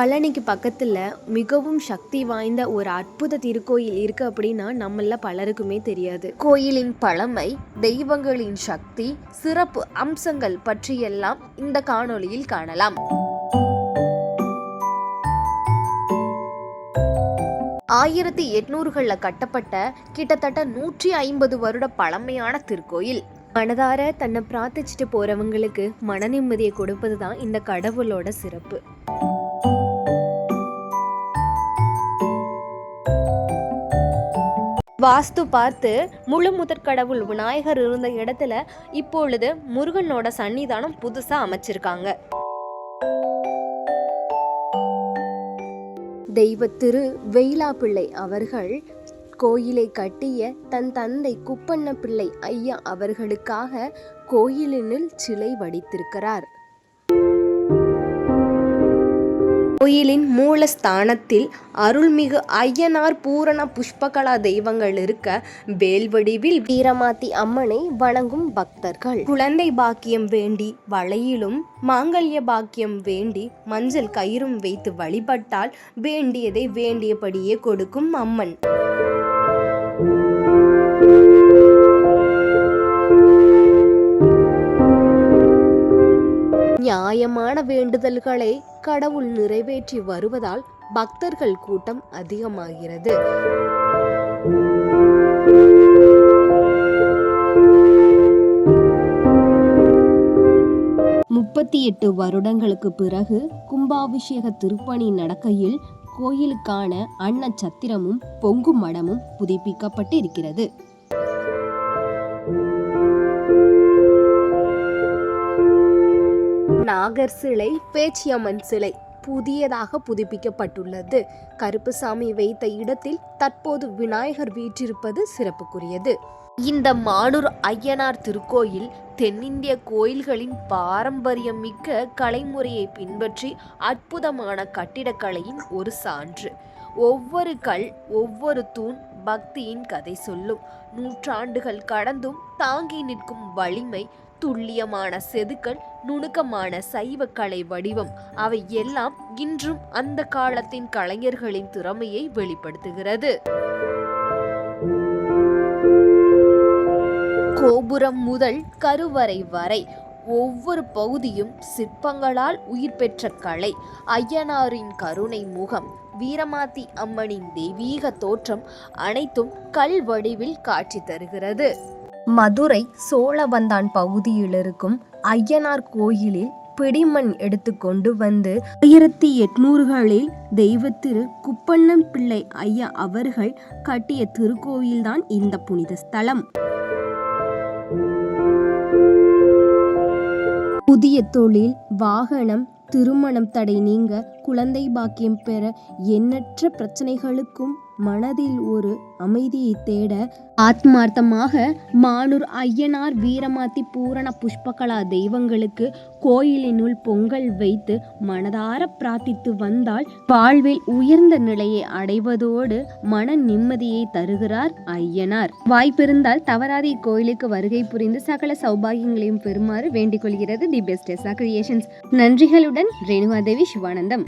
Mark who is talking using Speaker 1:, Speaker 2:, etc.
Speaker 1: பழனிக்கு பக்கத்தில் மிகவும் சக்தி வாய்ந்த ஒரு அற்புத திருக்கோயில் இருக்கு அப்படின்னா நம்மள பலருக்குமே தெரியாது. கோயிலின் பழமை தெய்வங்களின் சக்தி சிறப்பு அம்சங்கள் பற்றியெல்லாம் இந்த காணொளியில் காணலாம். ஆயிரத்தி எட்நூறுகளில் கட்டப்பட்ட கிட்டத்தட்ட நூற்றி ஐம்பது வருட பழமையான திருக்கோயில். மனதார தன்னை பிரார்த்திச்சுட்டு போறவங்களுக்கு மன நிம்மதியை கொடுப்பது தான் இந்த கடவுளோட சிறப்பு. வாஸ்து பார்த்து முழு முதற் கடவுள் விநாயகர் இருந்த இடத்துல இப்பொழுது முருகனோட சன்னிதானம் புதுசாக அமைச்சிருக்காங்க. தெய்வத்திரு வெயிலாப்பிள்ளை அவர்கள் கோயிலை கட்டிய தன் தந்தை குப்பண்ண பிள்ளை ஐயா அவர்களுக்காக கோயிலினுள் சிலை வடித்திருக்கிறார். கோயிலின் மூலஸ்தானத்தில் அருள்மிகு ஐயனார் பூரண புஷ்பகலா தெய்வங்கள் இருக்க வேல்வடிவில் வீரமாத்தி அம்மனை வணங்கும் பக்தர்கள். குழந்தை பாக்கியம் வேண்டி வளையிலும் மாங்கல்ய பாக்கியம் வேண்டி மஞ்சள் கயிறும் வைத்து வழிபட்டால் வேண்டியதை வேண்டியபடியே கொடுக்கும் அம்மன். நியாயமான வேண்டுதல்களை கடவுள் நிறைவேற்றி வருவதால் பக்தர்கள் கூட்டம் அதிகமாகிறது. முப்பத்தி எட்டு வருடங்களுக்கு பிறகு கும்பாபிஷேக திருப்பணி நடக்கையில் கோயிலுக்கான அன்னச்சத்திரமும் பொங்கும் பொங்கு மடமும் புதுப்பிக்கப்பட்டு இருக்கிறது நாகர் சிலை பேச்சியம்மன் சிலை புதியதாக புதுப்பிக்கப்பட்டுள்ளது. கருப்புசாமி வைத்த இடத்தில் தற்போது விநாயகர் வீற்றிருப்பது சிறப்புக்குரியது. இந்த மானூர் ஐயனார் திருக்கோயில் தென்னிந்திய கோயில்களின் பாரம்பரியம் மிக்க கலைமுறையை பின்பற்றி அற்புதமான கட்டிடக்கலையின் ஒரு சான்று. ஒவ்வொரு கல் ஒவ்வொரு தூண் பக்தியின் கதை சொல்லும். நூற்றாண்டுகள் கடந்தும் தாங்கி நிற்கும் வலிமை துல்லியமான செதுக்கல் நுணுக்கமான சைவ கலை வடிவம் அவை எல்லாம் இன்றும் அந்த காலத்தின் கலைஞர்களின் திறமையை வெளிப்படுத்துகிறது. கோபுரம் முதல் கருவறை வரை ஒவ்வொரு பகுதியும் சிற்பங்களால் உயிர் பெற்ற கலை. ஐயனாரின் கருணை முகம் வீரமாத்தி அம்மனின் தெய்வீக தோற்றம் அனைத்தும் கல் வடிவில் காட்சி தருகிறது. மதுரை சோழவந்தான் பகுதியில் இருக்கும் ஐயனார் கோயிலில் பிடிமண் எடுத்து கொண்டு வந்து ஆயிரத்தி எட்நூறுகளில் தெய்வத்திரு குப்பண்ணன் பிள்ளை ஐயா அவர்கள் கட்டிய திருக்கோயில்தான் இந்த புனித ஸ்தலம். புதிய தொழில் வாகனம் திருமணம் தடை நீங்க குழந்தை பாக்கியம் பெற எண்ணற்ற பிரச்சனைகளுக்கும் மனதில் ஒரு அமைதியை தேட ஆத்மார்த்தமாக மானூர் ஐயனார் வீரமாத்தி பூரண புஷ்பகலா தெய்வங்களுக்கு கோயிலினுள் பொங்கல் வைத்து மனதார பிரார்த்தித்து வந்தால் வாழ்வில் உயர்ந்த நிலையை அடைவதோடு மன நிம்மதியை தருகிறார் ஐயனார். வாய்ப்பிருந்தால் தவறாத இக்கோயிலுக்கு வருகை புரிந்து சகல சௌபாகியங்களையும் பெறுமாறு வேண்டிக் கொள்கிறது தி பெஸ்ட் கிரியேஷன்ஸ். நன்றிகளுடன் ரேணுகாதேவி சிவானந்தம்.